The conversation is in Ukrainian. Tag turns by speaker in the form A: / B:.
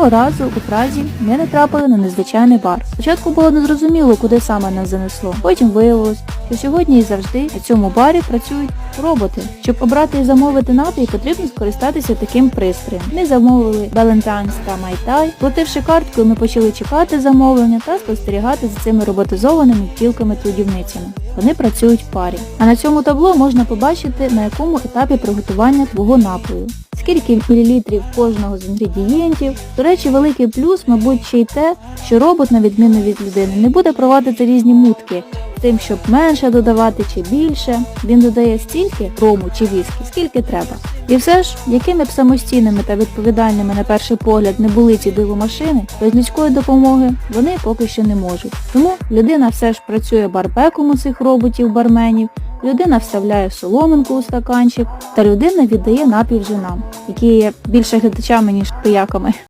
A: Одного разу у Празі ми натрапили на незвичайний бар. Спочатку було незрозуміло, куди саме нас занесло. Потім виявилось, що сьогодні і завжди на цьому барі працюють роботи. Щоб обрати і замовити напій, потрібно скористатися таким пристроєм. Ми замовили Балентанс та Майтай. Плативши карткою, ми почали чекати замовлення та спостерігати за цими роботизованими тілками-трудівницями. Вони працюють в парі. А на цьому табло можна побачити, на якому етапі приготування твого напою. Скільки мілілітрів кожного з інгредієнтів. До речі, великий плюс, мабуть, ще й те, що робот, на відміну від людини, не буде провадити різні мутки тим, щоб менше додавати чи більше. Він додає стільки рому чи віскі, скільки треба. І все ж, якими б самостійними та відповідальними на перший погляд не були ці дивомашини, без людської допомоги вони поки що не можуть. Тому людина все ж працює барбеком у цих роботів-барменів, людина вставляє соломинку у стаканчик, та людина віддає напій вже які є більше глядачами, ніж пияками.